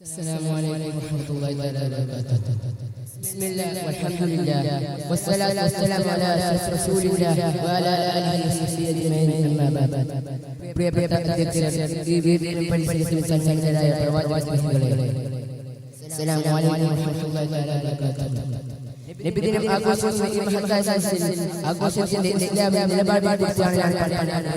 السلام عليكم ورحمة الله تعالى وبركاته بسم الله والحمد لله والصلاة والسلام على أشرف رسول الله وعلى آله وصحبه أجمعين أما بعد പ്രിയപ്പെട്ട അധ്യക്ഷർ ഈ വീട്ടിലും പരിസരത്തും സഞ്ചരിച്ചതായ പ്രവാചകങ്ങളെ അസ്സലാമു അലൈക്കും വറഹ്മത്തുള്ളാഹി തആല വബറകാതുഹു നബിദിനം ആഘോഷത്തിന്റെ ഇസ്ലാമിക നിലപാടിനെ കുറിച്ചാണ് ഞാൻ ആഗ്രഹിക്കുന്നത്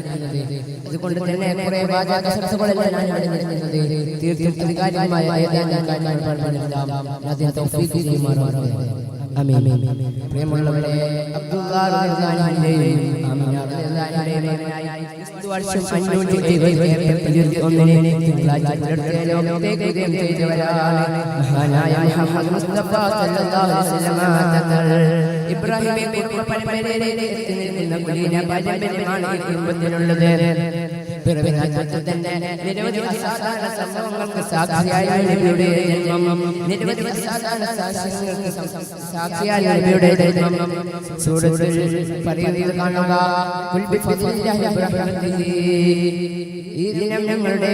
അതുകൊണ്ട് തന്നെ കുറെ വാചക ശബ്ദങ്ങളല്ല ഞാൻ നിരത്തുന്നത് തീർത്തും അധികാരികമായ ഏതാനും കാര്യങ്ങൾ പറഞ്ഞിടാം പ്രിയമുള്ളവരെ വർഷം അഞ്ഞൂറ്റി ഇബ്രാഹിമെ കുടുംബ പരമ്പരയിലേക്ക് എത്തി നിൽക്കുന്ന കുലീന പാരമ്പര്യമാണ് കുടുംബത്തിനുള്ളത് നിരവധി അസാധാരണ സംഭവങ്ങൾക്ക് സാക്ഷിയായ നബിയുടെ ജന്മം. നിരവധി അസാധാരണ സാക്ഷ്യങ്ങൾക്ക് സാക്ഷിയായ നബിയുടെ ജന്മം. സൂറത്തിൽ പറയുന്നത് കാണുക. ഈ ഞങ്ങളുടെ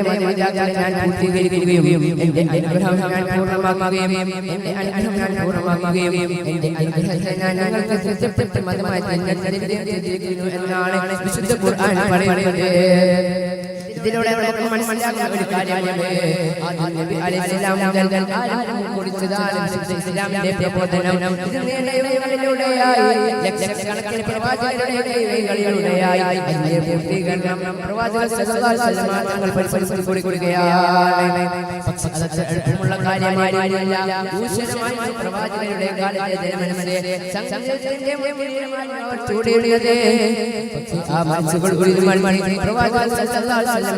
പൂർത്തീകരിക്കുകയും എന്റെ അനുഗ്രഹം പൂർണമാക്കുകയും എന്റെ അനുഗ്രഹം ഞാൻ പൂർണമാക്കുകയും എന്റെ അനുഗ്രഹത്തെ ഞാൻ ഞങ്ങൾക്ക് തൃപ്തിപ്പെട്ട് മതമായി എന്നാണ് വിശുദ്ധ ഖുർആൻ പറയുന്നത്. ഇതിലൂടെ നമുക്ക് മനസ്സിലാക്കുന്ന ഒരു കാര്യമുണ്ട് ആദ്യം നബി അലൈഹിസ്സലാം മുതൽ ആരും കുറിച്ചതാണ് വിശുദ്ധ ഇസ്ലാമിന്റെ പ്രബോധനം ഇത് നേടിയവകളിലൂടെയായി ലക്ഷക്കണക്കിന് പ്രവാചകരുടെ കൈകളിലൂടെയായി അതിന്റെ പൂർത്തീകരണം പ്രവാചകർ സല്ലല്ലാഹു അലൈഹി വസല്ലം തങ്ങൾ പരിസരത്തിൽ കൊടുക്കുകയാണ് പക്ഷേ അത് എളുപ്പമുള്ള കാര്യമായിരുന്നില്ല ദൂഷണമായി പ്രവാചകരുടെ കാലത്തെ ജനമനസ്സിലെ സംഘത്തിന്റെ മുന്നിലുമായി അവർ ചൂടേറിയത് പക്ഷേ ആ മനസ്സുകൾ ഉരുമി പ്രവാചകർ സല്ലല്ലാഹു അലൈഹി വസല്ലം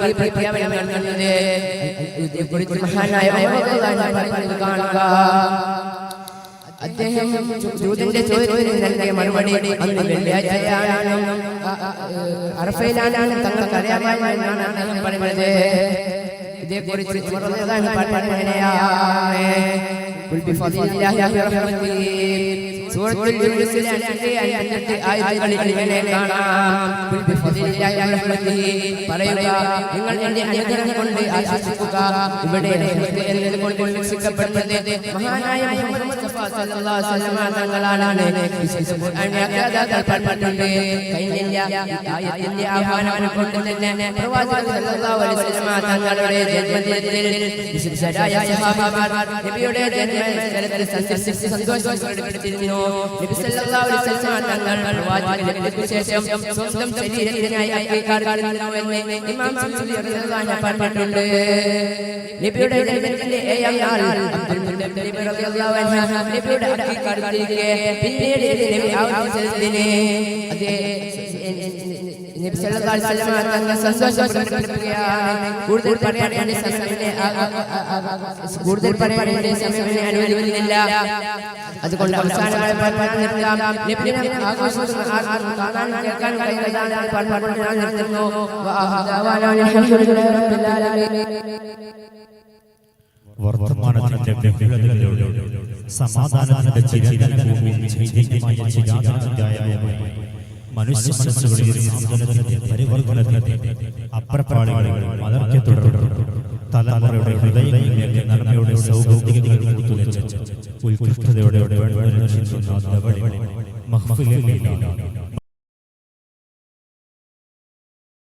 ഈ പ്രഖ്യാപനം നടത്തുന്നത് ഇതേക്കുറിച്ച് മഹാനായ കാണുക അദ്ദേഹം ജൂതന്റെ ചോദ്യത്തിന് നൽകിയ മറുപടി അന്ന് വെള്ളിയാഴ്ചയാണ്. അറഫയിലാണ് തങ്ങൾക്ക് അറിയാമായിരുന്നു എന്നാണ് അദ്ദേഹം പറയുന്നത് ഇതേക്കുറിച്ച് ഉമർ റളിയല്ലാഹു സൂറത്തുൽ യൂനുസിലെ അഞ്ച് അഞ്ചെട്ട് ആയത്തുകളിൽ ഇങ്ങനെ കാണാം. ഖുൽ ബിഫദ്ലില്ലാഹി വറഹ്മത്തിഹി പറയുക നിങ്ങൾ എന്റെ അനുഗ്രഹം കൊണ്ട് ആശിക്കുക ഇവിടെ റഹ്മത്ത് എന്നതുകൊണ്ട് ഉദ്ദേശിക്കപ്പെടുന്നത് മഹാനായ മുഹമ്മദ് മുസ്തഫ സല്ലല്ലാഹു അലൈഹി വസല്ലം തങ്ങളാണ് വിശുദ്ധ ഖുർആൻ വ്യാഖ്യാതാക്കൾ പറഞ്ഞിട്ടുണ്ട് കഴിഞ്ഞില്ല ആയത്തിന്റെ ആഹ്വാനം കൊണ്ട് തന്നെ പ്രവാചകർ സല്ലല്ലാഹു അലൈഹി വസല്ലം തങ്ങളുടെ ജന്മദിനത്തിൽ വിശുദ്ധരായ സഹാബാമാർ നബിയുടെ ജന്മസ്ഥലത്തിൽ സന്ദർശിച്ച് സന്തോഷം പ്രകടിപ്പിച്ചിരുന്നു നബി സല്ലല്ലാഹു അലൈഹി വസല്ലം തങ്ങൾ പ്രവാചകർക്ക് ശേഷം സ്വന്തം ശരീരത്തിനായി അയക്കാറുണ്ടായിരുന്നു എന്ന് ഇമാം സുല്ലി റളിയല്ലാഹു അൻഹു പറഞ്ഞിട്ടുണ്ട് നബിയുടെ ജന്മത്തിന്റെ ഏഴാം നാൾ അബ്ദുൽ മുത്തലിബ് റളിയല്ലാഹു അൻഹു നബിയുടെ അക്കിക്കാർത്തിരിക്കെ പിന്നീട് നബി ആവശ്യത്തിന് അതേ നബി സല്ലല്ലാഹു അലൈഹി വസല്ലം തങ്ങൾ സന്തോഷം പ്രകടിപ്പിക്കുകയാണ് കൂടുതൽ പറയാൻ വേണ്ടി സമയമില്ല കൂടുതൽ പറയാൻ വേണ്ടി സമയമില്ല അനുവദിക്കുന്നില്ല അതുകൊണ്ട് അവസാനമായി പറയാൻ നിർത്താം നബിദിനം ആഘോഷിക്കുന്ന ആർക്കും കാണാൻ കേൾക്കാൻ കഴിയുന്നതാണ് പറഞ്ഞു ഞാൻ നിർത്തുന്നു വഅഹദാവാനാ അൽഹംദുലില്ലാഹി റബ്ബിൽ ആലമീൻ വർത്തമാനത്തിന്റെ ബഹുലതകളിലൂടെ സമാധാനത്തിന്റെ ചിരന്തന ഭൂമിയിൽ ചൈതന്യമായ ചിരാതാധ്യായവുമായി മനുഷ്യ മനസ്സുകളിൽ സാന്ത്വനത്തിന്റെ പരിവർത്തനത്തിന്റെ അപ്രപാളികളിൽ മലർക്കെ തുടർന്നു. തലമുറയുടെ ഹൃദയങ്ങളിലേക്ക് നന്മയുടെ സൗഭൗതികതകൾ കൂത്തുവെച്ച്. ഉത്കൃഷ്ടതയോടെ വേണ്ടുന്ന മഹ്ഫിലിൽ